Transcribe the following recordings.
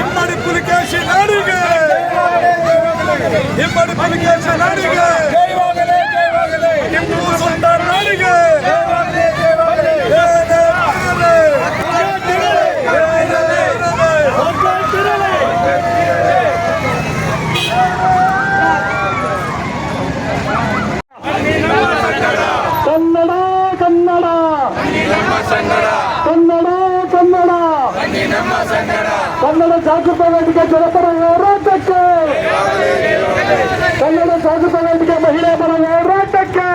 ಇಮ್ಮಡಿ ಪುಲಿಕೇಶಿ ನಾಡಿಗೆ. ಇಮ್ಮಡಿ ಪುಲಿಕೇಶಿ ನಾಡಿಗೆ ಟಿಪ್ಪು ಸುಲ್ತಾನ್ ನಾಡಿಗೆ ಏನೇ ಬರಲಿ ಏನೇ ಬರಲಿ ಕನ್ನಡ ಕನ್ನಡ ಕನ್ನಡ ಕನ್ನಡ ಜಾಗೃತ ವೇದಿಕೆ ಜನಪರ ಹೋರಾಟಕ್ಕೆ! ಕನ್ನಡ ಜಾಗೃತ ವೇದಿಕೆ ಮಹಿಳಾ ಪರ ಹೋರಾಟಕ್ಕೆ!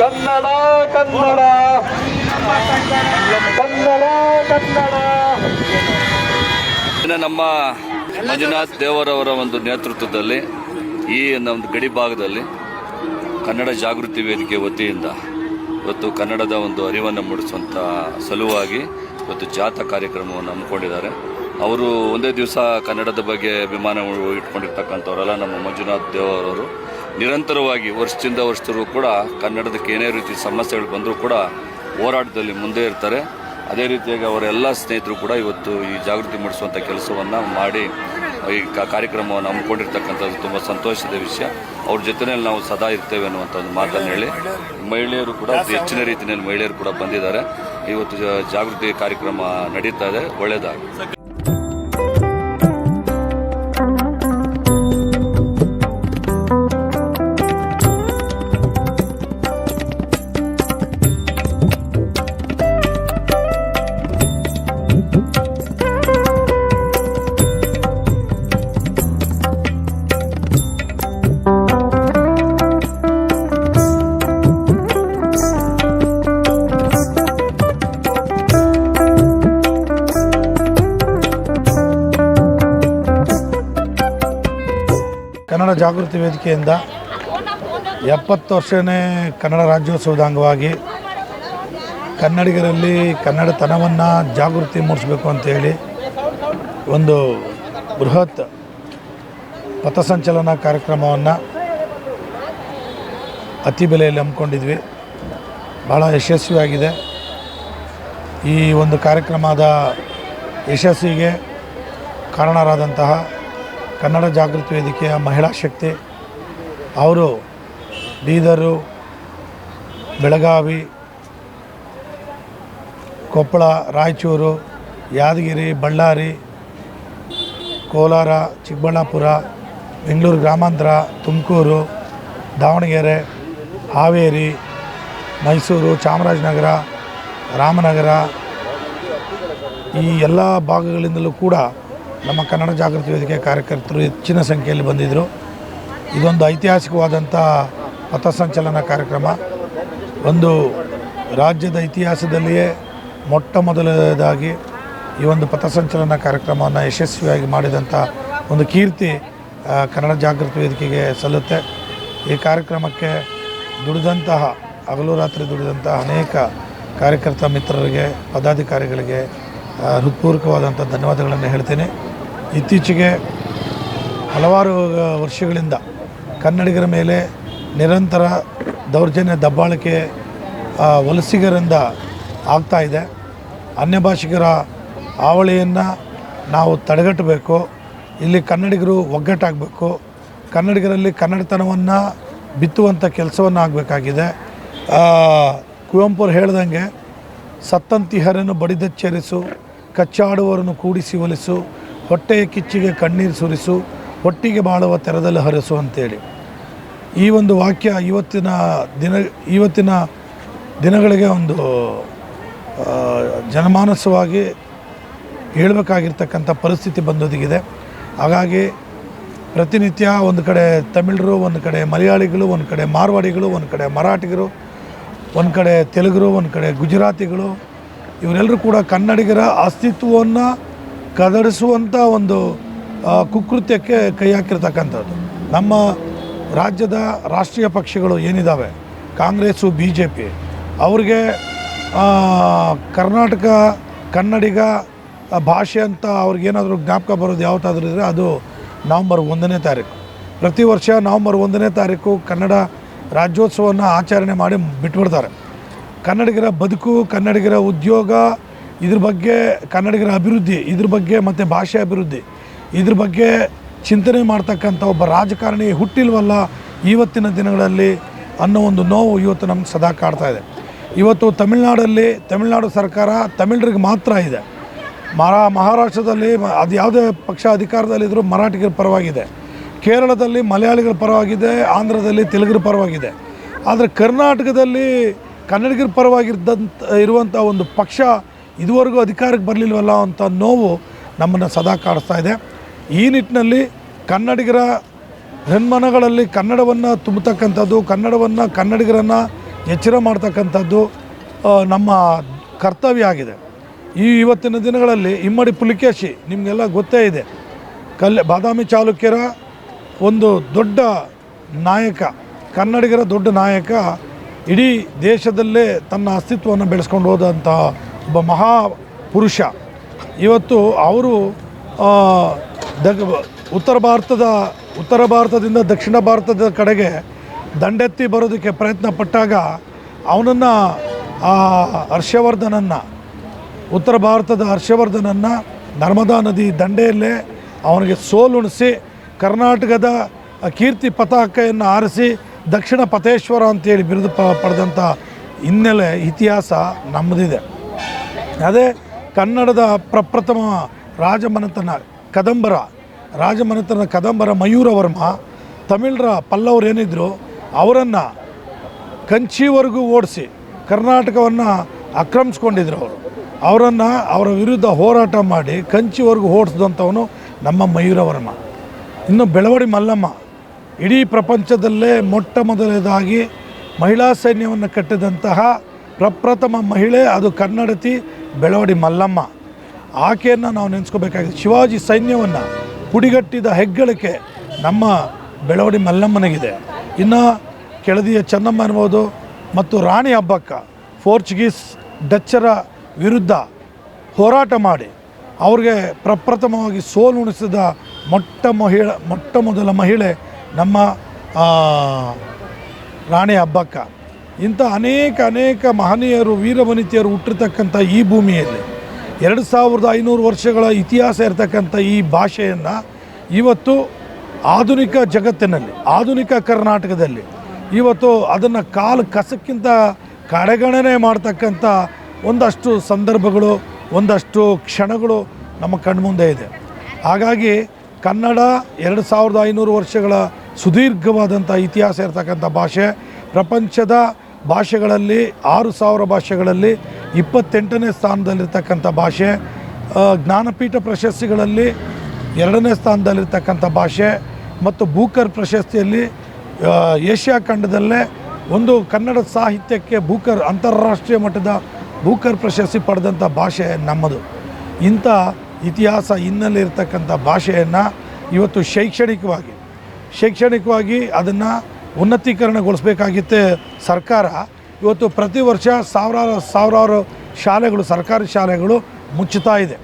ಕನ್ನಡ ಕನ್ನಡ! ಕನ್ನಡ ಕನ್ನಡ! ನಮ್ಮ ಮಂಜುನಾಥ್ ದೇವರವರ ಒಂದು ನೇತೃತ್ವದಲ್ಲಿ ಈ ಒಂದು ಗಡಿ ಭಾಗದಲ್ಲಿ ಕನ್ನಡ ಜಾಗೃತಿ ವೇದಿಕೆ ವತಿಯಿಂದ ಇವತ್ತು ಕನ್ನಡದ ಒಂದು ಅರಿವನ್ನು ಮೂಡಿಸುವಂಥ ಸಲುವಾಗಿ ಇವತ್ತು ಜಾಥಾ ಕಾರ್ಯಕ್ರಮವನ್ನು ಹಮ್ಮಿಕೊಂಡಿದ್ದಾರೆ. ಅವರು ಒಂದೇ ದಿವಸ ಕನ್ನಡದ ಬಗ್ಗೆ ಅಭಿಮಾನ ಇಟ್ಕೊಂಡಿರ್ತಕ್ಕಂಥವರೆಲ್ಲ, ನಮ್ಮ ಮಂಜುನಾಥ್ ದೇವರವರು. ನಿರಂತರವಾಗಿ ವರ್ಷದಿಂದ ವರ್ಷದರೂ ಕೂಡ ಕನ್ನಡದಕ್ಕೆ ಏನೇ ರೀತಿ ಸಮಸ್ಯೆಗಳು ಬಂದರೂ ಕೂಡ ಹೋರಾಟದಲ್ಲಿ ಮುಂದೆ ಇರ್ತಾರೆ. ಅದೇ ರೀತಿಯಾಗಿ ಅವರೆಲ್ಲ ಸ್ನೇಹಿತರು ಕೂಡ ಇವತ್ತು ಈ ಜಾಗೃತಿ ಮೂಡಿಸುವಂಥ ಕೆಲಸವನ್ನು ಮಾಡಿ ಈ ಕಾರ್ಯಕ್ರಮವನ್ನು ಹಮ್ಮಿಕೊಂಡಿರ್ತಕ್ಕಂಥದ್ದು ತುಂಬ ಸಂತೋಷದ ವಿಷಯ. ಅವ್ರ ಜೊತೆಯಲ್ಲಿ ನಾವು ಸದಾ ಇರ್ತೇವೆ ಅನ್ನುವಂಥ ಒಂದು ಮಾತನ್ನು ಹೇಳಿ. ಮಹಿಳೆಯರು ಕೂಡ ಹೆಚ್ಚಿನ ರೀತಿಯಲ್ಲಿ ಮಹಿಳೆಯರು ಕೂಡ ಬಂದಿದ್ದಾರೆ. ಇವತ್ತು ಜಾಗೃತಿ ಕಾರ್ಯಕ್ರಮ ನಡೀತಾ ಇದೆ. ಒಳ್ಳೆಯದಾಗಲಿ ಜಾಗೃತಿ ವೇದಿಕೆಯಿಂದ ಎಪ್ಪತ್ತು ವರ್ಷನೇ ಕನ್ನಡ ರಾಜ್ಯೋತ್ಸವದ ಅಂಗವಾಗಿ ಕನ್ನಡಿಗರಲ್ಲಿ ಕನ್ನಡತನವನ್ನು ಜಾಗೃತಿ ಮೂಡಿಸಬೇಕು ಅಂತೇಳಿ ಒಂದು ಬೃಹತ್ ಪಥಸಂಚಲನ ಕಾರ್ಯಕ್ರಮವನ್ನು ಅತಿ ಬೆಲೆಯಲ್ಲಿ ಹಮ್ಮಿಕೊಂಡಿದ್ವಿ. ಭಾಳ ಯಶಸ್ವಿಯಾಗಿದೆ. ಈ ಒಂದು ಕಾರ್ಯಕ್ರಮದ ಯಶಸ್ಸಿಗೆ ಕಾರಣರಾದಂತಹ ಕನ್ನಡ ಜಾಗೃತಿ ವೇದಿಕೆಯ ಮಹಿಳಾ ಶಕ್ತಿ, ಅವರು ಬೀದರು, ಬೆಳಗಾವಿ, ಕೊಪ್ಪಳ, ರಾಯಚೂರು, ಯಾದಗಿರಿ, ಬಳ್ಳಾರಿ, ಕೋಲಾರ, ಚಿಕ್ಕಬಳ್ಳಾಪುರ, ಬೆಂಗಳೂರು ಗ್ರಾಮಾಂತರ, ತುಮಕೂರು, ದಾವಣಗೆರೆ, ಹಾವೇರಿ, ಮೈಸೂರು, ಚಾಮರಾಜನಗರ, ರಾಮನಗರ ಈ ಎಲ್ಲ ಭಾಗಗಳಿಂದಲೂ ಕೂಡ ನಮ್ಮ ಕನ್ನಡ ಜಾಗೃತಿ ವೇದಿಕೆ ಕಾರ್ಯಕರ್ತರು ಹೆಚ್ಚಿನ ಸಂಖ್ಯೆಯಲ್ಲಿ ಬಂದಿದ್ದರು. ಇದೊಂದು ಐತಿಹಾಸಿಕವಾದಂಥ ಪಥಸಂಚಲನ ಕಾರ್ಯಕ್ರಮ. ಒಂದು ರಾಜ್ಯದ ಇತಿಹಾಸದಲ್ಲಿಯೇ ಮೊಟ್ಟ ಮೊದಲನೇದಾಗಿ ಈ ಒಂದು ಪಥಸಂಚಲನ ಕಾರ್ಯಕ್ರಮವನ್ನು ಯಶಸ್ವಿಯಾಗಿ ಮಾಡಿದಂಥ ಒಂದು ಕೀರ್ತಿ ಕನ್ನಡ ಜಾಗೃತಿ ವೇದಿಕೆಗೆ ಸಲ್ಲುತ್ತೆ. ಈ ಕಾರ್ಯಕ್ರಮಕ್ಕೆ ದುಡಿದಂತಹ, ಹಗಲು ರಾತ್ರಿ ದುಡಿದಂತಹ ಅನೇಕ ಕಾರ್ಯಕರ್ತ ಮಿತ್ರರಿಗೆ, ಪದಾಧಿಕಾರಿಗಳಿಗೆ ಹೃತ್ಪೂರ್ವಕವಾದಂಥ ಧನ್ಯವಾದಗಳನ್ನು ಹೇಳ್ತೀನಿ. ಇತ್ತೀಚೆಗೆ ಹಲವಾರು ವರ್ಷಗಳಿಂದ ಕನ್ನಡಿಗರ ಮೇಲೆ ನಿರಂತರ ದೌರ್ಜನ್ಯ ದಬ್ಬಾಳಿಕೆ ವಲಸಿಗರಿಂದ ಆಗ್ತಾಯಿದೆ ಅನ್ಯ ಭಾಷಿಗರ ಹಾವಳಿಯನ್ನು ನಾವು ತಡೆಗಟ್ಟಬೇಕು. ಇಲ್ಲಿ ಕನ್ನಡಿಗರು ಒಗ್ಗಟ್ಟಾಗಬೇಕು. ಕನ್ನಡಿಗರಲ್ಲಿ ಕನ್ನಡತನವನ್ನು ಬಿತ್ತುವಂಥ ಕೆಲಸವನ್ನು ಆಗಬೇಕಾಗಿದೆ. ಕುವೆಂಪುರು ಹೇಳ್ದಂಗೆ, ಸತ್ತಂತಿಹರನ್ನು ಬಡಿದಚ್ಚರಿಸು ಕಚ್ಚಾಡುವರನ್ನು ಕೂಡಿಸಿ ಒಲಿಸು ಹೊಟ್ಟೆಯ ಕಿಚ್ಚಿಗೆ ಕಣ್ಣೀರು ಸುರಿಸು ಒಟ್ಟಿಗೆ ಬಾಳುವ ತೆರದಲ್ಲಿ ಹರಿಸು ಅಂತೇಳಿ. ಈ ಒಂದು ವಾಕ್ಯ ಇವತ್ತಿನ ದಿನ, ಇವತ್ತಿನ ದಿನಗಳಿಗೆ ಒಂದು ಜನಮಾನಸವಾಗಿ ಹೇಳಬೇಕಾಗಿರ್ತಕ್ಕಂಥ ಪರಿಸ್ಥಿತಿ ಬಂದೊದಗಿದೆ. ಹಾಗಾಗಿ ಪ್ರತಿನಿತ್ಯ ಒಂದು ಕಡೆ ತಮಿಳರು, ಒಂದು ಕಡೆ ಮಲಯಾಳಿಗಳು, ಒಂದು ಕಡೆ ಮಾರ್ವಾಡಿಗಳು, ಒಂದು ಕಡೆ ಮರಾಠಿಗರು, ಒಂದು ಕಡೆ ತೆಲುಗರು, ಒಂದು ಕಡೆ ಗುಜರಾತಿಗಳು, ಇವರೆಲ್ಲರೂ ಕೂಡ ಕನ್ನಡಿಗರ ಅಸ್ತಿತ್ವವನ್ನು ಕದಡಿಸುವಂಥ ಒಂದು ಕುಕೃತ್ಯಕ್ಕೆ ಕೈ ಹಾಕಿರ್ತಕ್ಕಂಥದ್ದು. ನಮ್ಮ ರಾಜ್ಯದ ರಾಷ್ಟ್ರೀಯ ಪಕ್ಷಗಳು ಏನಿದ್ದಾವೆ ಕಾಂಗ್ರೆಸ್ಸು ಬಿ ಜೆ ಪಿ ಅವ್ರಿಗೆ ಕರ್ನಾಟಕ ಕನ್ನಡಿಗ ಭಾಷೆ ಅಂತ ಅವ್ರಿಗೇನಾದರೂ ಜ್ಞಾಪಕ ಬರೋದು ಯಾವತ್ತಾದ್ರೂ ಇದ್ದರೆ ಅದು ನವಂಬರ್ ಒಂದನೇ ತಾರೀಕು. ಪ್ರತಿ ವರ್ಷ ನವಂಬರ್ ಒಂದನೇ ತಾರೀಕು ಕನ್ನಡ ರಾಜ್ಯೋತ್ಸವವನ್ನು ಆಚರಣೆ ಮಾಡಿ ಬಿಟ್ಬಿಡ್ತಾರೆ. ಕನ್ನಡಿಗರ ಬದುಕು, ಕನ್ನಡಿಗರ ಉದ್ಯೋಗ ಇದ್ರ ಬಗ್ಗೆ ಕನ್ನಡಿಗರ ಅಭಿವೃದ್ಧಿ, ಇದ್ರ ಬಗ್ಗೆ ಮತ್ತು ಭಾಷೆ ಅಭಿವೃದ್ಧಿ, ಇದ್ರ ಬಗ್ಗೆ ಚಿಂತನೆ ಮಾಡ್ತಕ್ಕಂಥ ಒಬ್ಬ ರಾಜಕಾರಣಿ ಹುಟ್ಟಿಲ್ವಲ್ಲ ಇವತ್ತಿನ ದಿನಗಳಲ್ಲಿ ಅನ್ನೋ ಒಂದು ನೋವು ಇವತ್ತು ನಮ್ಗೆ ಸದಾ ಕಾಡ್ತಾ ಇದೆ. ಇವತ್ತು ತಮಿಳ್ನಾಡಲ್ಲಿ, ತಮಿಳ್ನಾಡು ಸರ್ಕಾರ ತಮಿಳರಿಗೆ ಮಾತ್ರ ಇದೆ. ಮರಾ ಮಹಾರಾಷ್ಟ್ರದಲ್ಲಿ ಅದು ಯಾವುದೇ ಪಕ್ಷ ಅಧಿಕಾರದಲ್ಲಿದ್ದರೂ ಮರಾಠಿಗರ ಪರವಾಗಿದೆ. ಕೇರಳದಲ್ಲಿ ಮಲಯಾಳಿಗಳ ಪರವಾಗಿದೆ, ಆಂಧ್ರದಲ್ಲಿ ತೆಲುಗರ ಪರವಾಗಿದೆ. ಆದರೆ ಕರ್ನಾಟಕದಲ್ಲಿ ಕನ್ನಡಿಗರ ಪರವಾಗಿದ್ದಂಥ, ಇರುವಂಥ ಒಂದು ಪಕ್ಷ ಇದುವರೆಗೂ ಅಧಿಕಾರಕ್ಕೆ ಬರಲಿಲ್ವಲ್ಲ ಅಂತ ನೋವು ನಮ್ಮನ್ನು ಸದಾ ಕಾಡಿಸ್ತಾ ಇದೆ. ಈ ನಿಟ್ಟಿನಲ್ಲಿ ಕನ್ನಡಿಗರ ಜನ್ಮನಗಳಲ್ಲಿ ಕನ್ನಡವನ್ನು ತುಂಬತಕ್ಕಂಥದ್ದು, ಕನ್ನಡವನ್ನು ಕನ್ನಡಿಗರನ್ನು ಎಚ್ಚರ ಮಾಡ್ತಕ್ಕಂಥದ್ದು ನಮ್ಮ ಕರ್ತವ್ಯ ಆಗಿದೆ. ಈ ಇವತ್ತಿನ ದಿನಗಳಲ್ಲಿ ಇಮ್ಮಡಿ ಪುಲಿಕೇಶಿ ನಿಮಗೆಲ್ಲ ಗೊತ್ತೇ ಇದೆ. ಕಲ್ಯ ಬಾದಾಮಿ ಚಾಲುಕ್ಯರ ಒಂದು ದೊಡ್ಡ ನಾಯಕ, ಕನ್ನಡಿಗರ ದೊಡ್ಡ ನಾಯಕ ಇಡೀ ದೇಶದಲ್ಲೇ ತನ್ನ ಅಸ್ತಿತ್ವವನ್ನು ಬೆಳೆಸ್ಕೊಂಡು ಹೋದಂಥ ಒಬ್ಬ ಮಹಾ ಪುರುಷ ಇವತ್ತು ಅವರು ದಗ್, ಉತ್ತರ ಭಾರತದ, ಉತ್ತರ ಭಾರತದಿಂದ ದಕ್ಷಿಣ ಭಾರತದ ಕಡೆಗೆ ದಂಡೆತ್ತಿ ಬರೋದಕ್ಕೆ ಪ್ರಯತ್ನ ಪಟ್ಟಾಗ ಅವನನ್ನು ಹರ್ಷವರ್ಧನನ್ನು, ಉತ್ತರ ಭಾರತದ ಹರ್ಷವರ್ಧನನ್ನು ನರ್ಮದಾ ನದಿ ದಂಡೆಯಲ್ಲೇ ಅವನಿಗೆ ಸೋಲುಣಿಸಿ, ಕರ್ನಾಟಕದ ಕೀರ್ತಿ ಪತಾಕೆಯನ್ನು ಆರಿಸಿ, ದಕ್ಷಿಣ ಪತೇಶ್ವರ ಅಂತೇಳಿ ಬಿರುದು ಪ ಪಡೆದಂಥ ಹಿನ್ನೆಲೆ ಇತಿಹಾಸ ನಮ್ಮದಿದೆ ಅದೇ ಕನ್ನಡದ ಪ್ರಪ್ರಥಮ ರಾಜಮನೆತನ ಕದಂಬರ ರಾಜಮನೆತನ ಕದಂಬರ ಮಯೂರವರ್ಮ, ತಮಿಳರ ಪಲ್ಲವರು ಏನಿದ್ರು ಅವರನ್ನು ಕಂಚಿವರೆಗೂ ಓಡಿಸಿ ಕರ್ನಾಟಕವನ್ನು ಆಕ್ರಮಿಸ್ಕೊಂಡಿದ್ರು ಅವರು. ಅವರನ್ನು ಅವರ ವಿರುದ್ಧ ಹೋರಾಟ ಮಾಡಿ ಕಂಚಿವರೆಗೂ ಓಡಿಸಿದಂಥವನು ನಮ್ಮ ಮಯೂರವರ್ಮ. ಇನ್ನು ಬೆಳವಡಿ ಮಲ್ಲಮ್ಮ, ಇಡೀ ಪ್ರಪಂಚದಲ್ಲೇ ಮೊಟ್ಟ ಮೊದಲನೇದಾಗಿ ಮಹಿಳಾ ಸೈನ್ಯವನ್ನು ಕಟ್ಟಿದಂತಹ ಪ್ರಪ್ರಥಮ ಮಹಿಳೆ, ಅದು ಕನ್ನಡತಿ ಬೆಳವಡಿ ಮಲ್ಲಮ್ಮ. ಆಕೆಯನ್ನು ನಾವು ನೆನೆಸ್ಕೋಬೇಕಾಗಿದೆ. ಶಿವಾಜಿ ಸೈನ್ಯವನ್ನು ಪುಡಿಗಟ್ಟಿದ ಹೆಗ್ಗಳಿಕೆ ನಮ್ಮ ಬೆಳವಡಿ ಮಲ್ಲಮ್ಮನಿಗಿದೆ. ಇನ್ನು ಕೆಳದಿಯ ಚೆನ್ನಮ್ಮ ಇರ್ಬೋದು ಮತ್ತು ರಾಣಿ ಹಬ್ಬಕ್ಕ ಪೋರ್ಚುಗೀಸ್ ಡಚ್ಚರ ವಿರುದ್ಧ ಹೋರಾಟ ಮಾಡಿ. ಅವ್ರಿಗೆ ಪ್ರಪ್ರಥಮವಾಗಿ ಸೋಲುಣಿಸಿದ ಮೊಟ್ಟ ಮಹಿಳೆ, ಮೊಟ್ಟ ಮೊದಲ ಮಹಿಳೆ ನಮ್ಮ ರಾಣಿ ಹಬ್ಬಕ್ಕ. ಇಂಥ ಅನೇಕ ಅನೇಕ ಮಹನೀಯರು, ವೀರವನಿತೆಯರು ಹುಟ್ಟಿರ್ತಕ್ಕಂಥ ಈ ಭೂಮಿಯಲ್ಲಿ ಎರಡು ಸಾವಿರದ ಐನೂರು ವರ್ಷಗಳ ಇತಿಹಾಸ ಇರತಕ್ಕಂಥ ಈ ಭಾಷೆಯನ್ನು ಇವತ್ತು ಆಧುನಿಕ ಜಗತ್ತಿನಲ್ಲಿ, ಆಧುನಿಕ ಕರ್ನಾಟಕದಲ್ಲಿ ಇವತ್ತು ಅದನ್ನು ಕಾಲು ಕಸಕ್ಕಿಂತ ಕಡೆಗಣನೆ ಮಾಡ್ತಕ್ಕಂಥ ಒಂದಷ್ಟು ಸಂದರ್ಭಗಳು, ಒಂದಷ್ಟು ಕ್ಷಣಗಳು ನಮ್ಮ ಕಣ್ಮುಂದೆ ಇದೆ. ಹಾಗಾಗಿ ಕನ್ನಡ ಎರಡು ಸಾವಿರದ ಐನೂರು ವರ್ಷಗಳ ಸುದೀರ್ಘವಾದಂಥ ಇತಿಹಾಸ ಇರತಕ್ಕಂಥ ಭಾಷೆ, ಪ್ರಪಂಚದ ಭಾಷೆಗಳಲ್ಲಿ, ಆರು ಸಾವಿರ ಭಾಷೆಗಳಲ್ಲಿ ಇಪ್ಪತ್ತೆಂಟನೇ ಸ್ಥಾನದಲ್ಲಿರ್ತಕ್ಕಂಥ ಭಾಷೆ ಜ್ಞಾನಪೀಠ ಪ್ರಶಸ್ತಿಗಳಲ್ಲಿ ಎರಡನೇ ಸ್ಥಾನದಲ್ಲಿರ್ತಕ್ಕಂಥ ಭಾಷೆ ಮತ್ತು ಬೂಕರ್ ಪ್ರಶಸ್ತಿಯಲ್ಲಿ ಏಷ್ಯಾ ಖಂಡದಲ್ಲೇ ಒಂದು ಕನ್ನಡ ಸಾಹಿತ್ಯಕ್ಕೆ ಬೂಕರ್ ಅಂತಾರಾಷ್ಟ್ರೀಯ ಮಟ್ಟದ ಬೂಕರ್ ಪ್ರಶಸ್ತಿ ಪಡೆದಂಥ ಭಾಷೆ ನಮ್ಮದು. ಇಂಥ ಇತಿಹಾಸ ಹಿನ್ನೆಲೆ ಇರತಕ್ಕಂಥ ಭಾಷೆಯನ್ನು ಇವತ್ತು ಶೈಕ್ಷಣಿಕವಾಗಿ ಶೈಕ್ಷಣಿಕವಾಗಿ ಅದನ್ನು ಉನ್ನತೀಕರಣಗೊಳಿಸಬೇಕಾಗಿತ್ತೆ ಸರ್ಕಾರ. ಇವತ್ತು ಪ್ರತಿ ವರ್ಷ ಸಾವಿರಾರು ಸಾವಿರಾರು ಶಾಲೆಗಳು, ಸರ್ಕಾರಿ ಶಾಲೆಗಳು ಮುಚ್ಚುತ್ತಾ ಇದೆ.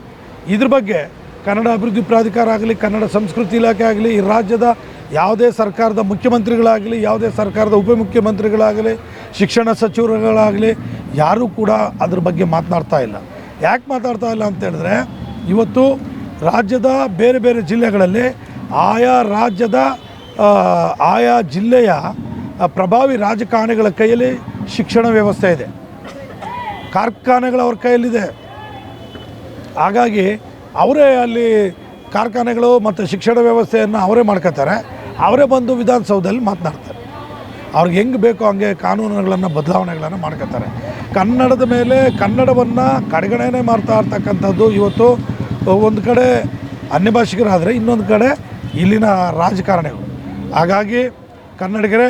ಇದ್ರ ಬಗ್ಗೆ ಕನ್ನಡ ಅಭಿವೃದ್ಧಿ ಪ್ರಾಧಿಕಾರ ಆಗಲಿ, ಕನ್ನಡ ಸಂಸ್ಕೃತಿ ಇಲಾಖೆ ಆಗಲಿ, ಈ ರಾಜ್ಯದ ಯಾವುದೇ ಸರ್ಕಾರದ ಮುಖ್ಯಮಂತ್ರಿಗಳಾಗಲಿ, ಯಾವುದೇ ಸರ್ಕಾರದ ಉಪಮುಖ್ಯಮಂತ್ರಿಗಳಾಗಲಿ, ಶಿಕ್ಷಣ ಸಚಿವರುಗಳಾಗಲಿ, ಯಾರೂ ಕೂಡ ಅದ್ರ ಬಗ್ಗೆ ಮಾತನಾಡ್ತಾ ಇಲ್ಲ. ಯಾಕೆ ಮಾತಾಡ್ತಾ ಇಲ್ಲ ಅಂತ ಹೇಳಿದ್ರೆ, ಇವತ್ತು ರಾಜ್ಯದ ಬೇರೆ ಬೇರೆ ಜಿಲ್ಲೆಗಳಲ್ಲಿ ಆಯಾ ರಾಜ್ಯದ ಆಯಾ ಜಿಲ್ಲೆಯ ಪ್ರಭಾವಿ ರಾಜಕಾರಣಿಗಳ ಕೈಯಲ್ಲಿ ಶಿಕ್ಷಣ ವ್ಯವಸ್ಥೆ ಇದೆ. ಕಾರ್ಖಾನೆಗಳು ಅವ್ರ ಕೈಯಲ್ಲಿದೆ. ಹಾಗಾಗಿ ಅವರೇ ಅಲ್ಲಿ ಕಾರ್ಖಾನೆಗಳು ಮತ್ತು ಶಿಕ್ಷಣ ವ್ಯವಸ್ಥೆಯನ್ನು ಅವರೇ ಮಾಡ್ಕೋತಾರೆ. ಅವರೇ ಬಂದು ವಿಧಾನಸೌಧದಲ್ಲಿ ಮಾತನಾಡ್ತಾರೆ. ಅವ್ರಿಗೆ ಹೆಂಗೆ ಬೇಕೋ ಹಂಗೆ ಕಾನೂನುಗಳನ್ನು, ಬದಲಾವಣೆಗಳನ್ನು ಮಾಡ್ಕೋತಾರೆ. ಕನ್ನಡದ ಮೇಲೆ ಕನ್ನಡವನ್ನು ಕಡೆಗಣನೆ ಮಾಡ್ತಾ ಇರ್ತಕ್ಕಂಥದ್ದು ಇವತ್ತು, ಒಂದು ಕಡೆ ಅನ್ಯ ಭಾಷಿಗರಾದರೆ ಇನ್ನೊಂದು ಕಡೆ ಇಲ್ಲಿನ ರಾಜಕಾರಣಿಗಳು. ಹಾಗಾಗಿ ಕನ್ನಡಿಗರೇ,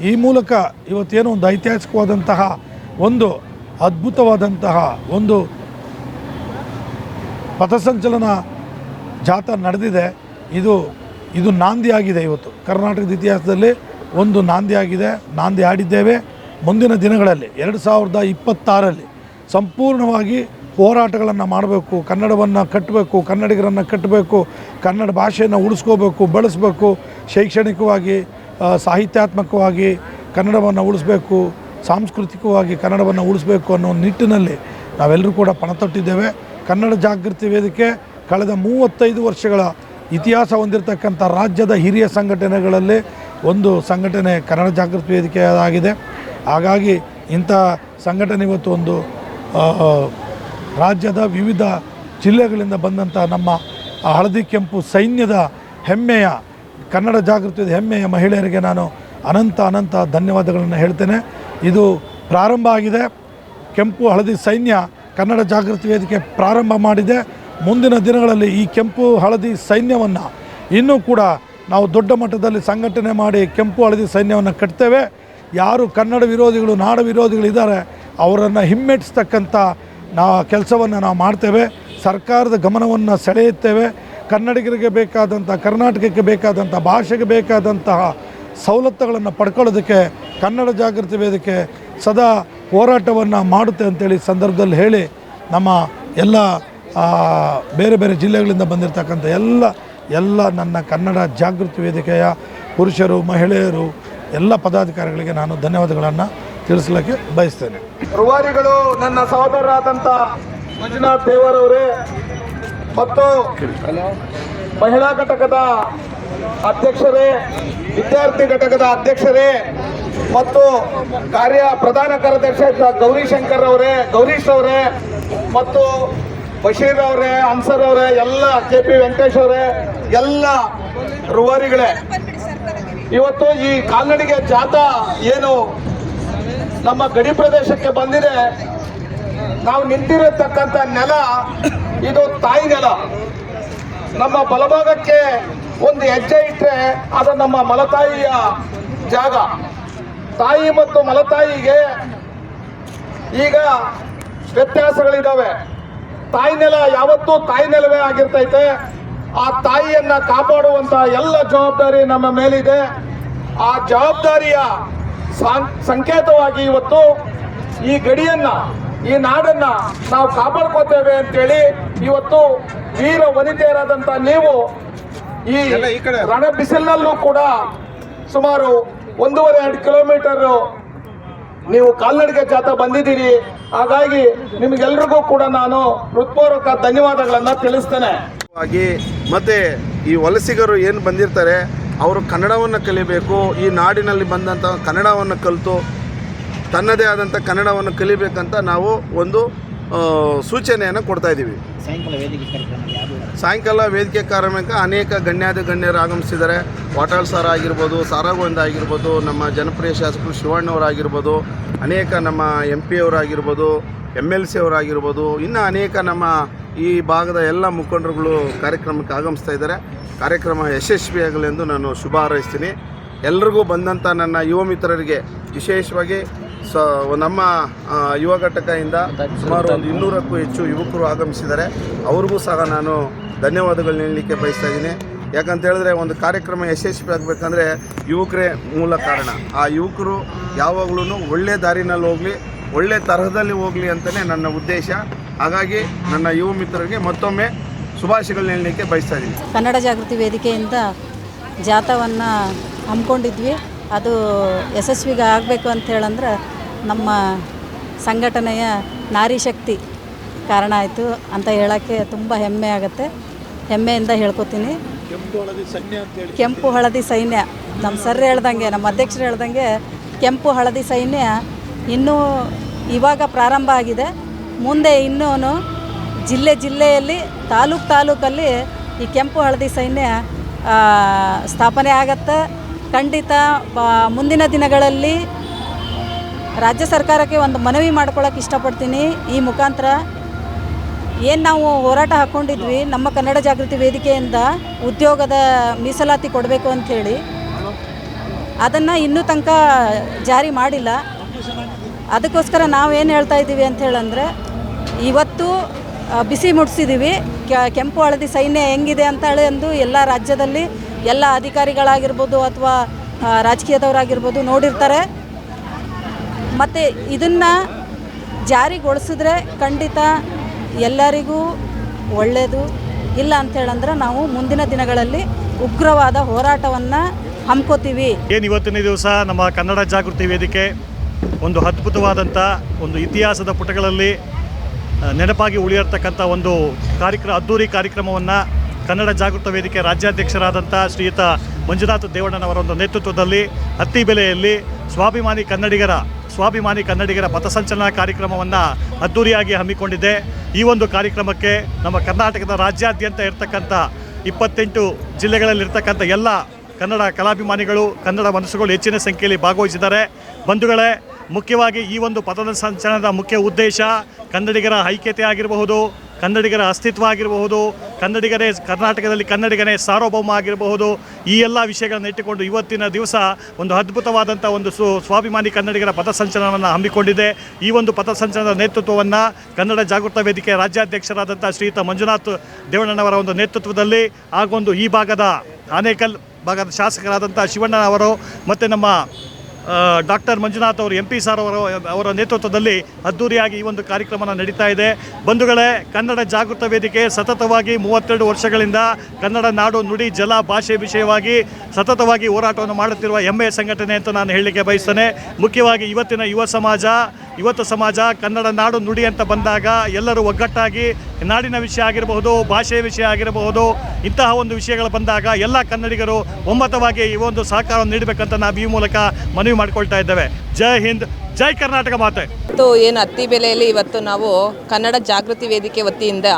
ಈ ಮೂಲಕ ಇವತ್ತೇನು ಒಂದು ಐತಿಹಾಸಿಕವಾದಂತಹ ಒಂದು ಅದ್ಭುತವಾದಂತಹ ಒಂದು ಪಥಸಂಚಲನ ಜಾಥಾ ನಡೆದಿದೆ. ಇದು ಇದು ನಾಂದಿಯಾಗಿದೆ ಇವತ್ತು. ಕರ್ನಾಟಕದ ಇತಿಹಾಸದಲ್ಲಿ ಒಂದು ನಾಂದಿಯಾಗಿದೆ ನಾಂದಿ ಆಡಿದ್ದೇವೆ. ಮುಂದಿನ ದಿನಗಳಲ್ಲಿ, ಎರಡು ಸಾವಿರದ ಇಪ್ಪತ್ತಾರಲ್ಲಿ ಸಂಪೂರ್ಣವಾಗಿ ಹೋರಾಟಗಳನ್ನು ಮಾಡಬೇಕು, ಕನ್ನಡವನ್ನು ಕಟ್ಟಬೇಕು ಕನ್ನಡಿಗರನ್ನು ಕಟ್ಟಬೇಕು ಕನ್ನಡ ಭಾಷೆಯನ್ನು ಉಳಿಸ್ಕೋಬೇಕು, ಬಳಸಬೇಕು, ಶೈಕ್ಷಣಿಕವಾಗಿ ಸಾಹಿತ್ಯಾತ್ಮಕವಾಗಿ ಕನ್ನಡವನ್ನು ಉಳಿಸ್ಬೇಕು, ಸಾಂಸ್ಕೃತಿಕವಾಗಿ ಕನ್ನಡವನ್ನು ಉಳಿಸ್ಬೇಕು ಅನ್ನೋ ನಿಟ್ಟಿನಲ್ಲಿ ನಾವೆಲ್ಲರೂ ಕೂಡ ಪಣ ತೊಟ್ಟಿದ್ದೇವೆ. ಕನ್ನಡ ಜಾಗೃತಿ ವೇದಿಕೆ ಕಳೆದ ಮೂವತ್ತೈದು ವರ್ಷಗಳ ಇತಿಹಾಸ ಹೊಂದಿರತಕ್ಕಂಥ ರಾಜ್ಯದ ಹಿರಿಯ ಸಂಘಟನೆಗಳಲ್ಲಿ ಒಂದು ಸಂಘಟನೆ ಕನ್ನಡ ಜಾಗೃತಿ ವೇದಿಕೆ ಆಗಿದೆ ಹಾಗಾಗಿ ಇಂಥ ಸಂಘಟನೆ ಇವತ್ತು ಒಂದು ರಾಜ್ಯದ ವಿವಿಧ ಜಿಲ್ಲೆಗಳಿಂದ ಬಂದಂಥ ನಮ್ಮ ಹಳದಿ ಕೆಂಪು ಸೈನ್ಯದ ಹೆಮ್ಮೆಯ, ಕನ್ನಡ ಜಾಗೃತಿಯ ಹೆಮ್ಮೆಯ ಮಹಿಳೆಯರಿಗೆ ನಾನು ಅನಂತ ಅನಂತ ಧನ್ಯವಾದಗಳನ್ನು ಹೇಳ್ತೇನೆ. ಇದು ಪ್ರಾರಂಭ ಆಗಿದೆ. ಕೆಂಪು ಹಳದಿ ಸೈನ್ಯ ಕನ್ನಡ ಜಾಗೃತಿ ವೇದಿಕೆ ಪ್ರಾರಂಭ ಮಾಡಿದೆ. ಮುಂದಿನ ದಿನಗಳಲ್ಲಿ ಈ ಕೆಂಪು ಹಳದಿ ಸೈನ್ಯವನ್ನು ಇನ್ನೂ ಕೂಡ ನಾವು ದೊಡ್ಡ ಮಟ್ಟದಲ್ಲಿ ಸಂಘಟನೆ ಮಾಡಿ ಕೆಂಪು ಹಳದಿ ಸೈನ್ಯವನ್ನು ಕಟ್ತೇವೆ. ಯಾರು ಕನ್ನಡ ವಿರೋಧಿಗಳು, ನಾಡ ವಿರೋಧಿಗಳಿದ್ದಾರೆ ಅವರನ್ನು ಹಿಮ್ಮೆಟ್ಟಿಸ್ತಕ್ಕಂಥ ನಾ ಕೆಲಸವನ್ನು ನಾವು ಮಾಡ್ತೇವೆ, ಸರ್ಕಾರದ ಗಮನವನ್ನು ಸೆಳೆಯುತ್ತೇವೆ. ಕನ್ನಡಿಗರಿಗೆ ಬೇಕಾದಂಥ ಕರ್ನಾಟಕಕ್ಕೆ ಬೇಕಾದಂಥ ಭಾಷೆಗೆ ಬೇಕಾದಂತಹ ಸವಲತ್ತುಗಳನ್ನು ಪಡ್ಕೊಳ್ಳೋದಕ್ಕೆ, ಕನ್ನಡ ಜಾಗೃತಿ ವೇದಿಕೆ ಸದಾ ಹೋರಾಟವನ್ನು ಮಾಡುತ್ತೆ ಅಂತೇಳಿ ಸಂದರ್ಭದಲ್ಲಿ ಹೇಳಿ ನಮ್ಮ ಎಲ್ಲ ಬೇರೆ ಬೇರೆ ಜಿಲ್ಲೆಗಳಿಂದ ಬಂದಿರತಕ್ಕಂಥ ಎಲ್ಲ ಎಲ್ಲ ನನ್ನ ಕನ್ನಡ ಜಾಗೃತಿ ವೇದಿಕೆಯ ಪುರುಷರು, ಮಹಿಳೆಯರು, ಎಲ್ಲ ಪದಾಧಿಕಾರಿಗಳಿಗೆ ನಾನು ಧನ್ಯವಾದಗಳನ್ನು ತಿಳಿಸಲಿಕ್ಕೆ ಬಯಸ್ತೇನೆ. ರುವಾರಿಗಳು ನನ್ನ ಸಹೋದರರಾದಂಥ ಮಂಜುನಾಥ್ ದೇವರವರೇ ಮತ್ತು ಮಹಿಳಾ ಘಟಕದ ಅಧ್ಯಕ್ಷರೇ, ವಿದ್ಯಾರ್ಥಿ ಘಟಕದ ಅಧ್ಯಕ್ಷರೇ ಮತ್ತು ಕಾರ್ಯ ಪ್ರಧಾನ ಕಾರ್ಯದರ್ಶಿ ಗೌರಿಶಂಕರ್ ಅವರೇ, ಗೌರೀಶ್ ಅವರೇ ಮತ್ತು ಬಶೀರ್ ಅವರೇ, ಅನ್ಸರ್ ಅವರೇ, ಎಲ್ಲ ಕೆ ಪಿ ವೆಂಕಟೇಶ್ ಅವರೇ, ಎಲ್ಲ ರುವಾರಿಗಳೇ ಇವತ್ತು ಈ ಕಾಲ್ನಡಿಗೆ ಜಾಥಾ ಏನು ನಮ್ಮ ಗಡಿ ಪ್ರದೇಶಕ್ಕೆ ಬಂದಿದೆ. ನಾವು ನಿಂತಿರತಕ್ಕಂಥ ನೆಲ, ಇದು ತಾಯಿ ನೆಲ. ನಮ್ಮ ಬಲಭಾಗಕ್ಕೆ ಒಂದು ಹೆಜ್ಜೆ ಇಟ್ಟರೆ ಅದು ನಮ್ಮ ಮಲತಾಯಿಯ ಜಾಗ. ತಾಯಿ ಮತ್ತು ಮಲತಾಯಿಗೆ ಈಗ ವ್ಯತ್ಯಾಸಗಳಿದ್ದಾವೆ ತಾಯಿ ನೆಲ ಯಾವತ್ತೂ ತಾಯಿ ನೆಲವೇ ಆಗಿರ್ತೈತೆ. ಆ ತಾಯಿಯನ್ನ ಕಾಪಾಡುವಂತ ಎಲ್ಲ ಜವಾಬ್ದಾರಿ ನಮ್ಮ ಮೇಲಿದೆ. ಆ ಜವಾಬ್ದಾರಿಯ ಸಂಕೇತವಾಗಿ ಇವತ್ತು ಈ ಗಡಿಯನ್ನ ಈ ನಾಡನ್ನ ನಾವು ಕಾಪಾಡ್ಕೋತೇವೆ ಅಂತೇಳಿ ಇವತ್ತು ವೀರ ವನಿತೆಯರಾದಂತ ನೀವು ಈ ರಣ ಬಿಸಿಲಿನಲ್ಲೂ ಕೂಡ ಸುಮಾರು ಒಂದೂವರೆ ಎರಡು ಕಿಲೋಮೀಟರ್ ನೀವು ಕಾಲ್ನಡಿಗೆ ಜಾಥಾ ಬಂದಿದ್ದೀರಿ. ಹಾಗಾಗಿ ನಿಮ್ಗೆಲ್ರಿಗೂ ಕೂಡ ನಾನು ಹೃತ್ಪೂರ್ವಕ ಧನ್ಯವಾದಗಳನ್ನ ತಿಳಿಸ್ತೇನೆ. ಮತ್ತೆ ಈ ವಲಸಿಗರು ಏನು ಬಂದಿರ್ತಾರೆ? ಅವರು ಕನ್ನಡವನ್ನು ಕಲಿಬೇಕು ಈ ನಾಡಿನಲ್ಲಿ ಬಂದಂಥ ಕನ್ನಡವನ್ನು ಕಲಿತು ತನ್ನದೇ ಆದಂಥ ಕನ್ನಡವನ್ನು ಕಲಿಬೇಕಂತ ನಾವು ಒಂದು ಸೂಚನೆಯನ್ನು ಕೊಡ್ತಾ ಇದ್ದೀವಿ. ಸಾಯಂಕಾಲ ವೇದಿಕೆ ಕಾರ್ಯಕ್ರಮಕ್ಕೆ ಅನೇಕ ಗಣ್ಯಾದ ಗಣ್ಯರು ಆಗಮಿಸಿದ್ದಾರೆ. ವಾಟಾಳ್ ಸರ್ ಆಗಿರ್ಬೋದು ಸಾರಾಗೋವಿಂದ ಆಗಿರ್ಬೋದು ನಮ್ಮ ಜನಪ್ರಿಯ ಶಾಸಕರು ಶಿವಣ್ಣವರಾಗಿರ್ಬೋದು ಅನೇಕ ನಮ್ಮ ಎಂ ಪಿ ಅವರಾಗಿರ್ಬೋದು ಎಂ ಎಲ್ ಸಿ ಅವರಾಗಿರ್ಬೋದು ಇನ್ನು ಅನೇಕ ನಮ್ಮ ಈ ಭಾಗದ ಎಲ್ಲ ಮುಖಂಡರುಗಳು ಕಾರ್ಯಕ್ರಮಕ್ಕೆ ಆಗಮಿಸ್ತಾ ಇದ್ದಾರೆ. ಕಾರ್ಯಕ್ರಮ ಯಶಸ್ವಿಯಾಗಲಿ ಎಂದು ನಾನು ಶುಭ ಹಾರೈಸ್ತೀನಿ. ಎಲ್ರಿಗೂ ಬಂದಂಥ ನನ್ನ ಯುವ ಮಿತ್ರರಿಗೆ ವಿಶೇಷವಾಗಿ ಸ, ನಮ್ಮ ಯುವ ಘಟಕದಿಂದ ಸುಮಾರು ಒಂದು ಇನ್ನೂರಕ್ಕೂ ಹೆಚ್ಚು ಯುವಕರು ಆಗಮಿಸಿದ್ದಾರೆ. ಅವ್ರಿಗೂ ಸಹ ನಾನು ಧನ್ಯವಾದಗಳು ಹೇಳಲಿಕ್ಕೆ ಬಯಸ್ತಾ ಇದ್ದೀನಿ. ಯಾಕಂತ ಹೇಳಿದ್ರೆ ಒಂದು ಕಾರ್ಯಕ್ರಮ ಯಶಸ್ವಿ ಆಗಬೇಕಂದ್ರೆ ಯುವಕರೇ ಮೂಲ ಕಾರಣ. ಆ ಯುವಕರು ಯಾವಾಗಲೂ ಒಳ್ಳೆ ದಾರಿನಲ್ಲಿ ಹೋಗಲಿ ಒಳ್ಳೆ ತರಹದಲ್ಲಿ ಹೋಗಲಿ ಅಂತಲೇ ನನ್ನ ಉದ್ದೇಶ. ಹಾಗಾಗಿ ನನ್ನ ಯುವ ಮಿತ್ರರಿಗೆ ಮತ್ತೊಮ್ಮೆ ಶುಭಾಶಯಗಳನ್ನ ಹೇಳಲಿಕ್ಕೆ ಬಯಸ್ತಾ ಇದ್ದೀನಿ. ಕನ್ನಡ ಜಾಗೃತಿ ವೇದಿಕೆಯಿಂದ ಜಾಥಾವನ್ನು ಹಮ್ಮಿಕೊಂಡಿದ್ವಿ. ಅದು ಯಶಸ್ವಿಗೆ ಆಗಬೇಕು ಅಂತ ಹೇಳಂದ್ರೆ ನಮ್ಮ ಸಂಘಟನೆಯ ನಾರಿ ಶಕ್ತಿ ಕಾರಣ ಆಯಿತು ಅಂತ ಹೇಳೋಕ್ಕೆ ತುಂಬ ಹೆಮ್ಮೆ ಆಗುತ್ತೆ. ಹೆಮ್ಮೆಯಿಂದ ಹೇಳ್ಕೊತೀನಿ. ಕೆಂಪು ಹಳದಿ ಸೈನ್ಯ ನಮ್ಮ ಸರ್ ಹೇಳ್ದಂಗೆ ನಮ್ಮ ಅಧ್ಯಕ್ಷರು ಹೇಳ್ದಂಗೆ ಕೆಂಪು ಹಳದಿ ಸೈನ್ಯ ಇನ್ನೂ ಇವಾಗ ಪ್ರಾರಂಭ ಆಗಿದೆ. ಮುಂದೆ ಇನ್ನೂ ಜಿಲ್ಲೆ ಜಿಲ್ಲೆಯಲ್ಲಿ, ತಾಲೂಕು ತಾಲೂಕಲ್ಲಿ ಈ ಕೆಂಪು ಹಳದಿ ಸೈನ್ಯ ಸ್ಥಾಪನೆ ಆಗತ್ತೆ. ಖಂಡಿತ ಮುಂದಿನ ದಿನಗಳಲ್ಲಿ ರಾಜ್ಯ ಸರ್ಕಾರಕ್ಕೆ ಒಂದು ಮನವಿ ಮಾಡ್ಕೊಳಕ್ಕೆ ಇಷ್ಟಪಡ್ತೀನಿ. ಈ ಮುಖಾಂತರ ಏನು ನಾವು ಹೋರಾಟ ಹಾಕ್ಕೊಂಡಿದ್ವಿ ನಮ್ಮ ಕನ್ನಡ ಜಾಗೃತಿ ವೇದಿಕೆಯಿಂದ ಉದ್ಯೋಗದ ಮೀಸಲಾತಿ ಕೊಡಬೇಕು ಅಂಥೇಳಿ ಅದನ್ನು ಇನ್ನೂ ತನಕ ಜಾರಿ ಮಾಡಿಲ್ಲ. ಅದಕ್ಕೋಸ್ಕರ ನಾವು ಏನು ಹೇಳ್ತಾ ಇದ್ದೀವಿ ಅಂತ ಹೇಳಂದ್ರೆ, ಇವತ್ತು ಬಿಸಿ ಮುಟ್ಟಿಸಿದ್ದೀವಿ ಕೆಂಪು ಹಳದಿ ಸೈನ್ಯ ಹೆಂಗಿದೆ ಅಂತ ಹೇಳಿ ಎಂದು ಎಲ್ಲ ರಾಜ್ಯದಲ್ಲಿ ಎಲ್ಲ ಅಧಿಕಾರಿಗಳಾಗಿರ್ಬೋದು ಅಥವಾ ರಾಜಕೀಯದವರಾಗಿರ್ಬೋದು ನೋಡಿರ್ತಾರೆ. ಮತ್ತು ಇದನ್ನು ಜಾರಿಗೊಳಿಸಿದ್ರೆ ಖಂಡಿತ ಎಲ್ಲರಿಗೂ ಒಳ್ಳೆಯದು ಇಲ್ಲ ಅಂತೇಳಂದ್ರೆ ನಾವು ಮುಂದಿನ ದಿನಗಳಲ್ಲಿ ಉಗ್ರವಾದ ಹೋರಾಟವನ್ನು ಹಮ್ಕೋತೀವಿ. ಏನು ಇವತ್ತಿನ ದಿವಸ ನಮ್ಮ ಕನ್ನಡ ಜಾಗೃತಿ ವೇದಿಕೆ ಒಂದು ಅದ್ಭುತವಾದಂಥ ಒಂದು ಇತಿಹಾಸದ ಪುಟಗಳಲ್ಲಿ ನೆನಪಾಗಿ ಉಳಿಯರ್ತಕ್ಕಂಥ ಒಂದು ಕಾರ್ಯಕ್ರಮ ಅದ್ದೂರಿ ಕಾರ್ಯಕ್ರಮವನ್ನು ಕನ್ನಡ ಜಾಗೃತ ವೇದಿಕೆ ರಾಜ್ಯಾಧ್ಯಕ್ಷರಾದಂಥ ಶ್ರೀಯುತ ಮಂಜುನಾಥ ದೇವಣ್ಣನವರ ಒಂದು ನೇತೃತ್ವದಲ್ಲಿ ಹತ್ತಿಬೆಲೆಯಲ್ಲಿ ಸ್ವಾಭಿಮಾನಿ ಕನ್ನಡಿಗರ ಸ್ವಾಭಿಮಾನಿ ಕನ್ನಡಿಗರ ಪಥಸಂಚಲನ ಕಾರ್ಯಕ್ರಮವನ್ನು ಅದ್ದೂರಿಯಾಗಿ ಹಮ್ಮಿಕೊಂಡಿದೆ. ಈ ಒಂದು ಕಾರ್ಯಕ್ರಮಕ್ಕೆ ನಮ್ಮ ಕರ್ನಾಟಕದ ರಾಜ್ಯಾದ್ಯಂತ ಇರತಕ್ಕಂಥ ಇಪ್ಪತ್ತೆಂಟು ಜಿಲ್ಲೆಗಳಲ್ಲಿರ್ತಕ್ಕಂಥ ಎಲ್ಲ ಕನ್ನಡ ಕಲಾಭಿಮಾನಿಗಳು, ಕನ್ನಡ ಮನಸ್ಸುಗಳು ಹೆಚ್ಚಿನ ಸಂಖ್ಯೆಯಲ್ಲಿ ಭಾಗವಹಿಸಿದ್ದಾರೆ. ಬಂಧುಗಳೇ ಮುಖ್ಯವಾಗಿ ಈ ಒಂದು ಪಥದ ಸಂಚಲನದ ಮುಖ್ಯ ಉದ್ದೇಶ ಕನ್ನಡಿಗರ ಐಕ್ಯತೆ ಆಗಿರಬಹುದು, ಕನ್ನಡಿಗರ ಅಸ್ತಿತ್ವ ಆಗಿರಬಹುದು, ಕನ್ನಡಿಗರೇ ಕರ್ನಾಟಕದಲ್ಲಿ ಕನ್ನಡಿಗನೇ ಸಾರ್ವಭೌಮ ಆಗಿರಬಹುದು. ಈ ಎಲ್ಲ ವಿಷಯಗಳನ್ನು ಇಟ್ಟುಕೊಂಡು ಇವತ್ತಿನ ದಿವಸ ಒಂದು ಅದ್ಭುತವಾದಂಥ ಒಂದು ಸು ಸ್ವಾಭಿಮಾನಿ ಕನ್ನಡಿಗರ ಪಥಸಂಚಲನವನ್ನು ಹಮ್ಮಿಕೊಂಡಿದೆ. ಈ ಒಂದು ಪಥಸಂಚಲನದ ನೇತೃತ್ವವನ್ನು ಕನ್ನಡ ಜಾಗೃತ ವೇದಿಕೆ ರಾಜ್ಯಾಧ್ಯಕ್ಷರಾದಂಥ ಶ್ರೀಯುತ ಮಂಜುನಾಥ್ ದೇವಣ್ಣನವರ ಒಂದು ನೇತೃತ್ವದಲ್ಲಿ ಹಾಗೊಂದು ಈ ಭಾಗದ ಆನೇಕಲ್ ಭಾಗದ ಶಾಸಕರಾದಂಥ ಶಿವಣ್ಣನವರು ಮತ್ತು ನಮ್ಮ ಡಾಕ್ಟರ್ ಮಂಜುನಾಥ್ ಅವರು, ಎಂ ಪಿ ಸರ್ ಅವರ ಅವರ ನೇತೃತ್ವದಲ್ಲಿ ಅದ್ದೂರಿಯಾಗಿ ಈ ಒಂದು ಕಾರ್ಯಕ್ರಮ ನಡೀತಾ ಇದೆ. ಬಂಧುಗಳೇ, ಕನ್ನಡ ಜಾಗೃತ ವೇದಿಕೆ ಸತತವಾಗಿ ಮೂವತ್ತೆರಡು ವರ್ಷಗಳಿಂದ ಕನ್ನಡ ನಾಡು ನುಡಿ ಜಲ ಭಾಷೆ ವಿಷಯವಾಗಿ ಸತತವಾಗಿ ಹೋರಾಟವನ್ನು ಮಾಡುತ್ತಿರುವ ಹೆಮ್ಮೆಯ ಸಂಘಟನೆ ಅಂತ ನಾನು ಹೇಳಲಿಕ್ಕೆ ಬಯಸ್ತೇನೆ. ಮುಖ್ಯವಾಗಿ ಇವತ್ತಿನ ಯುವ ಸಮಾಜ ಇವತ್ತು ಸಮಾಜ ಕನ್ನಡ ನಾಡು ನುಡಿ ಅಂತ ಬಂದಾಗ ಎಲ್ಲರೂ ಒಗ್ಗಟ್ಟಾಗಿ ನಾಡಿನ ವಿಷಯ ಆಗಿರಬಹುದು, ಭಾಷೆಯ ವಿಷಯ ಆಗಿರಬಹುದು, ಇಂತಹ ಒಂದು ವಿಷಯಗಳು ಬಂದಾಗ ಎಲ್ಲ ಕನ್ನಡಿಗರು ಒಮ್ಮತವಾಗಿ ಈ ಒಂದು ಸಹಕಾರವನ್ನು ನೀಡಬೇಕಂತ ನಾವು ಈ ಮೂಲಕ ಮನವಿ ಮಾಡಿಕೊಳ್ತಾ ಇದ್ದೇವೆ. ಜೈ ಹಿಂದ್, ಜೈ ಕರ್ನಾಟಕ ಮಾತೆ. ಏನು ಹತ್ತಿ ಬೆಲೆಯಲ್ಲಿ ಇವತ್ತು ನಾವು ಕನ್ನಡ ಜಾಗೃತಿ ವೇದಿಕೆ ವತಿಯಿಂದ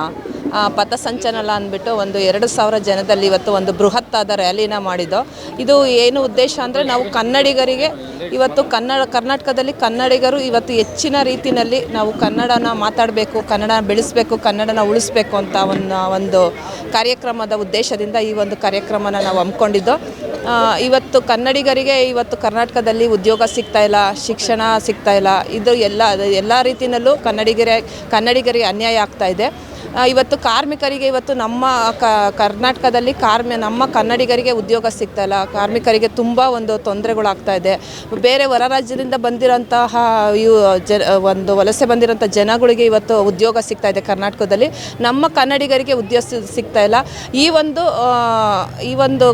ಪಥಸಂಚಲನ ಅಂದ್ಬಿಟ್ಟು ಒಂದು ಎರಡು ಸಾವಿರ ಜನದಲ್ಲಿ ಇವತ್ತು ಒಂದು ಬೃಹತ್ತಾದ ರ್ಯಾಲಿನ ಮಾಡಿದ್ದು. ಇದು ಏನು ಉದ್ದೇಶ ಅಂದರೆ ನಾವು ಕನ್ನಡಿಗರಿಗೆ ಇವತ್ತು ಕನ್ನಡ, ಕರ್ನಾಟಕದಲ್ಲಿ ಕನ್ನಡಿಗರು ಇವತ್ತು ಹೆಚ್ಚಿನ ರೀತಿಯಲ್ಲಿ ನಾವು ಕನ್ನಡನ ಮಾತಾಡಬೇಕು ಕನ್ನಡ ಬೆಳೆಸಬೇಕು, ಕನ್ನಡನ ಉಳಿಸ್ಬೇಕು ಅಂತ ಒಂದು ಒಂದು ಕಾರ್ಯಕ್ರಮದ ಉದ್ದೇಶದಿಂದ ಈ ಒಂದು ಕಾರ್ಯಕ್ರಮನ ನಾವು ಹಮ್ಮಿಕೊಂಡಿದ್ದು. ಇವತ್ತು ಕನ್ನಡಿಗರಿಗೆ ಇವತ್ತು ಕರ್ನಾಟಕದಲ್ಲಿ ಉದ್ಯೋಗ ಸಿಗ್ತಾ ಇಲ್ಲ, ಶಿಕ್ಷಣ ಸಿಗ್ತಾ ಇಲ್ಲ, ಇದು ಎಲ್ಲ ಎಲ್ಲ ರೀತಿಯಲ್ಲೂ ಕನ್ನಡಿಗರೇ, ಕನ್ನಡಿಗರಿಗೆ ಅನ್ಯಾಯ ಆಗ್ತಾ ಇದೆ. ಇವತ್ತು ಕಾರ್ಮಿಕರಿಗೆ ಇವತ್ತು ನಮ್ಮ ಕರ್ನಾಟಕದಲ್ಲಿ ಕಾರ್ಮಿ, ನಮ್ಮ ಕನ್ನಡಿಗರಿಗೆ ಉದ್ಯೋಗ ಸಿಗ್ತಾಯಿಲ್ಲ ಕಾರ್ಮಿಕರಿಗೆ ತುಂಬ ಒಂದು ತೊಂದರೆಗಳಾಗ್ತಾ ಇದೆ. ಬೇರೆ ಹೊರ ರಾಜ್ಯದಿಂದ ಬಂದಿರೋಂತಹ ಜ, ಒಂದು ವಲಸೆ ಬಂದಿರೋಂಥ ಜನಗಳಿಗೆ ಇವತ್ತು ಉದ್ಯೋಗ ಸಿಗ್ತಾ ಇದೆ ಕರ್ನಾಟಕದಲ್ಲಿ. ನಮ್ಮ ಕನ್ನಡಿಗರಿಗೆ ಉದ್ಯೋಗ ಸಿಗ್ತಾ ಇಲ್ಲ. ಈ ಒಂದು ಈ ಒಂದು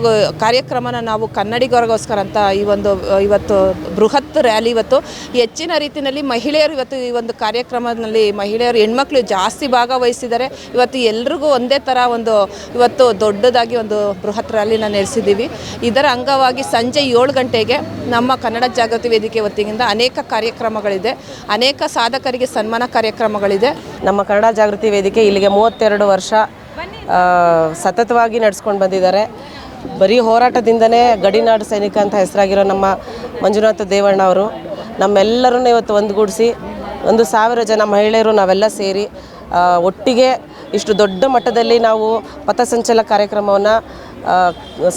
ಕಾರ್ಯಕ್ರಮನ ನಾವು ಕನ್ನಡಿಗರಿಗೋಸ್ಕರ ಅಂತ ಈ ಒಂದು, ಇವತ್ತು ಬೃಹತ್ ರ್ಯಾಲಿ ಇವತ್ತು ಹೆಚ್ಚಿನ ರೀತಿಯಲ್ಲಿ ಮಹಿಳೆಯರು ಇವತ್ತು ಈ ಒಂದು ಕಾರ್ಯಕ್ರಮದಲ್ಲಿ ಮಹಿಳೆಯರು, ಹೆಣ್ಮಕ್ಳು ಜಾಸ್ತಿ ಭಾಗವಹಿಸಿದ್ದಾರೆ. ಇವತ್ತು ಎಲ್ರಿಗೂ ಒಂದೇ ಥರ ಒಂದು ಇವತ್ತು ದೊಡ್ಡದಾಗಿ ಒಂದು ಬೃಹತ್ ರ್ಯಾಲಿನ ನಡೆಸಿದ್ದೀವಿ. ಇದರ ಅಂಗವಾಗಿ ಸಂಜೆ ಏಳು ಗಂಟೆಗೆ ನಮ್ಮ ಕನ್ನಡ ಜಾಗೃತಿ ವೇದಿಕೆ ವತಿಯಿಂದ ಅನೇಕ ಕಾರ್ಯಕ್ರಮಗಳಿದೆ. ಅನೇಕ ಸಾಧಕರಿಗೆ ಸನ್ಮಾನ ಕಾರ್ಯಕ್ರಮಗಳಿದೆ. ನಮ್ಮ ಕನ್ನಡ ಜಾಗೃತಿ ವೇದಿಕೆ ಇಲ್ಲಿಗೆ ಮೂವತ್ತೆರಡು ವರ್ಷ ಸತತವಾಗಿ ನಡೆಸ್ಕೊಂಡು ಬಂದಿದ್ದಾರೆ. ಬರೀ ಹೋರಾಟದಿಂದನೇ ಗಡಿನಾಡು ಸೈನಿಕ ಅಂತ ಹೆಸರಾಗಿರೋ ನಮ್ಮ ಮಂಜುನಾಥ ದೇವಣ್ಣ ಅವರು ನಮ್ಮೆಲ್ಲರನ್ನೂ ಇವತ್ತು ಒಂದುಗೂಡಿಸಿ, ಒಂದು ಸಾವಿರ ಜನ ಮಹಿಳೆಯರು ನಾವೆಲ್ಲ ಸೇರಿ ಒಟ್ಟಿಗೆ ಇಷ್ಟು ದೊಡ್ಡ ಮಟ್ಟದಲ್ಲಿ ನಾವು ಪಥಸಂಚಲ ಕಾರ್ಯಕ್ರಮವನ್ನು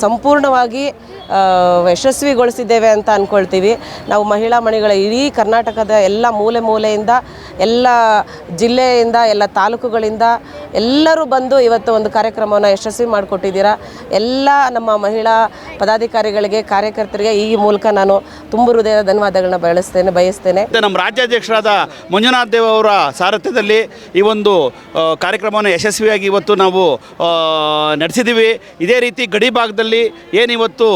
ಸಂಪೂರ್ಣವಾಗಿ ಯಶಸ್ವಿಗೊಳಿಸಿದ್ದೇವೆ ಅಂತ ಅಂದ್ಕೊಳ್ತೀವಿ ನಾವು ಮಹಿಳಾ ಮಣಿಗಳ ಇಡೀ ಕರ್ನಾಟಕದ ಎಲ್ಲ ಮೂಲೆ ಮೂಲೆಯಿಂದ, ಎಲ್ಲ ಜಿಲ್ಲೆಯಿಂದ, ಎಲ್ಲ ತಾಲೂಕುಗಳಿಂದ ಎಲ್ಲರೂ ಬಂದು ಇವತ್ತು ಒಂದು ಕಾರ್ಯಕ್ರಮವನ್ನು ಯಶಸ್ವಿ ಮಾಡಿಕೊಟ್ಟಿದ್ದೀರಾ. ಎಲ್ಲ ನಮ್ಮ ಮಹಿಳಾ ಪದಾಧಿಕಾರಿಗಳಿಗೆ, ಕಾರ್ಯಕರ್ತರಿಗೆ ಈ ಮೂಲಕ ನಾನು ತುಂಬ ಹೃದಯದ ಧನ್ಯವಾದಗಳನ್ನ ಬಯಸ್ತೇನೆ ಬಯಸ್ತೇನೆ. ನಮ್ಮ ರಾಜ್ಯಾಧ್ಯಕ್ಷರಾದ ಮಂಜುನಾಥ್ ದೇವ್ ಅವರ ಸಾರಥ್ಯದಲ್ಲಿ ಈ ಒಂದು ಕಾರ್ಯಕ್ರಮವನ್ನು ಯಶಸ್ವಿಯಾಗಿ ಇವತ್ತು ನಾವು ನಡೆಸಿದ್ದೀವಿ. ಇದೇ ರೀತಿ ಗಡಿ ಭಾಗದಲ್ಲಿ ಏನಿವತ್ತು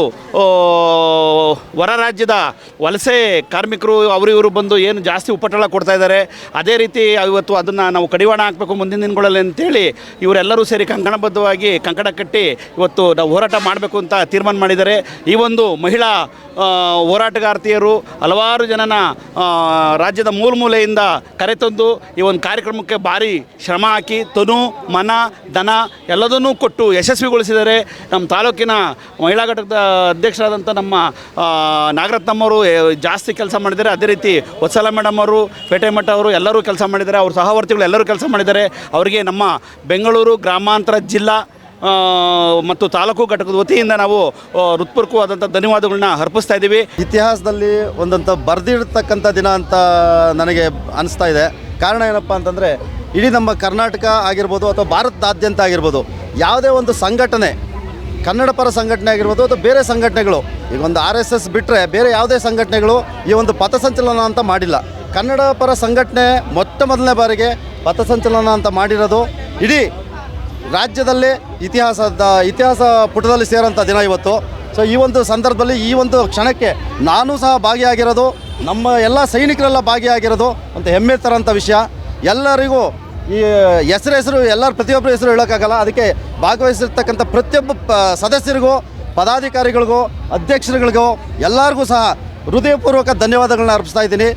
ಹೊರ ರಾಜ್ಯದ ವಲಸೆ ಕಾರ್ಮಿಕರು, ಅವರು ಇವರು ಬಂದು ಏನು ಜಾಸ್ತಿ ಉಪಟಳ ಕೊಡ್ತಾ ಇದ್ದಾರೆ, ಅದೇ ರೀತಿ ಇವತ್ತು ಅದನ್ನು ನಾವು ಕಡಿವಾಣ ಹಾಕಬೇಕು ಮುಂದಿನ ದಿನಗಳಲ್ಲಿ ಅಂತೇಳಿ ಇವರೆಲ್ಲರೂ ಸೇರಿ ಕಂಕಣಬದ್ಧವಾಗಿ ಕಂಕಣ ಕಟ್ಟಿ ಇವತ್ತು ನಾವು ಹೋರಾಟ ಮಾಡಬೇಕು ಅಂತ ತೀರ್ಮಾನ ಮಾಡಿದ್ದಾರೆ. ಈ ಒಂದು ಮಹಿಳಾ ಹೋರಾಟಗಾರ್ತಿಯರು ಹಲವಾರು ಜನನ ರಾಜ್ಯದ ಮೂಲ ಮೂಲೆಯಿಂದ ಕರೆತಂದು ಈ ಒಂದು ಕಾರ್ಯಕ್ರಮಕ್ಕೆ ಭಾರಿ ಶ್ರಮ ಹಾಕಿ ತನು, ಮನ ದನ ಎಲ್ಲದನ್ನೂ ಕೊಟ್ಟು ಯಶಸ್ವಿಗೊಳಿಸಿದ್ದಾರೆ. ನಮ್ಮ ತಾಲೂಕಿನ ಮಹಿಳಾ ಘಟಕದ ಅಧ್ಯಕ್ಷರಾದಂಥ ನಮ್ಮ ನಾಗರತ್ನಮ್ಮವರು ಜಾಸ್ತಿ ಕೆಲಸ ಮಾಡಿದ್ದಾರೆ. ಅದೇ ರೀತಿ ವತ್ಸಲ ಮೇಡಮ್ ಅವರು ಪೇಟೆ ಮಠ ಅವರು ಎಲ್ಲರೂ ಕೆಲಸ ಮಾಡಿದ್ದಾರೆ. ಅವ್ರ ಸಹವರ್ತಿಗಳು ಎಲ್ಲರೂ ಕೆಲಸ ಮಾಡಿದ್ದಾರೆ. ಅವರಿಗೆ ನಮ್ಮ ಬೆಂಗಳೂರು ಗ್ರಾಮಾಂತರ ಜಿಲ್ಲಾ ಮತ್ತು ತಾಲೂಕು ಘಟಕದ ವತಿಯಿಂದ ನಾವು ಆ, ಹೃತ್ಪೂರ್ವಕವಾದಂಥ ಧನ್ಯವಾದಗಳನ್ನ ಅರ್ಪಿಸ್ತಾ ಇದ್ದೀವಿ. ಇತಿಹಾಸದಲ್ಲಿ ಒಂದಂತ ಬರೆದಿಡ್ತಕ್ಕಂಥ ದಿನ ಅಂತ ನನಗೆ ಅನಿಸ್ತಾ ಇದೆ. ಕಾರಣ ಏನಪ್ಪ ಅಂತಂದರೆ ಇಡೀ ನಮ್ಮ ಕರ್ನಾಟಕ ಆಗಿರ್ಬೋದು ಅಥವಾ ಭಾರತದಾದ್ಯಂತ ಆಗಿರ್ಬೋದು ಯಾವುದೇ ಒಂದು ಸಂಘಟನೆ ಕನ್ನಡ ಪರ ಸಂಘಟನೆ ಆಗಿರ್ಬೋದು ಅಥವಾ ಬೇರೆ ಸಂಘಟನೆಗಳು, ಈಗ ಒಂದು ಆರ್ ಎಸ್ ಎಸ್ ಬಿಟ್ಟರೆ ಬೇರೆ ಯಾವುದೇ ಸಂಘಟನೆಗಳು ಈ ಒಂದು ಪಥಸಂಚಲನ ಅಂತ ಮಾಡಿಲ್ಲ. ಕನ್ನಡ ಪರ ಸಂಘಟನೆ ಮೊಟ್ಟ ಮೊದಲನೇ ಬಾರಿಗೆ ಪಥಸಂಚಲನ ಅಂತ ಮಾಡಿರೋದು. ಇಡೀ ರಾಜ್ಯದಲ್ಲಿ ಇತಿಹಾಸದ, ಇತಿಹಾಸ ಪುಟದಲ್ಲಿ ಸೇರೋಂಥ ದಿನ ಇವತ್ತು. ಸೊ ಈ ಒಂದು ಸಂದರ್ಭದಲ್ಲಿ ಈ ಒಂದು ಕ್ಷಣಕ್ಕೆ ನಾನು ಸಹ ಭಾಗಿಯಾಗಿರೋದು. ನಮ್ಮ ಎಲ್ಲ ಸೈನಿಕರೆಲ್ಲ ಭಾಗಿಯಾಗಿರೋದು ಅಂತ ಹೆಮ್ಮೆ ತರೋಂಥ ವಿಷಯ. ಎಲ್ಲರಿಗೂ ಈ ಹೆಸರು ಹೆಸರು, ಎಲ್ಲರ ಪ್ರತಿಯೊಬ್ಬರ ಹೆಸರು ಹೇಳೋಕ್ಕಾಗಲ್ಲ. ಅದಕ್ಕೆ ಭಾಗವಹಿಸಿರ್ತಕ್ಕಂಥ ಪ್ರತಿಯೊಬ್ಬ ಪ ಸದಸ್ಯರಿಗೂ ಪದಾಧಿಕಾರಿಗಳಿಗೂ ಅಧ್ಯಕ್ಷರುಗಳಿಗೂ ಎಲ್ಲರಿಗೂ ಸಹ ಹೃದಯಪೂರ್ವಕ ಧನ್ಯವಾದಗಳನ್ನ ಅರ್ಪಿಸ್ತಾ ಇದ್ದೀನಿ.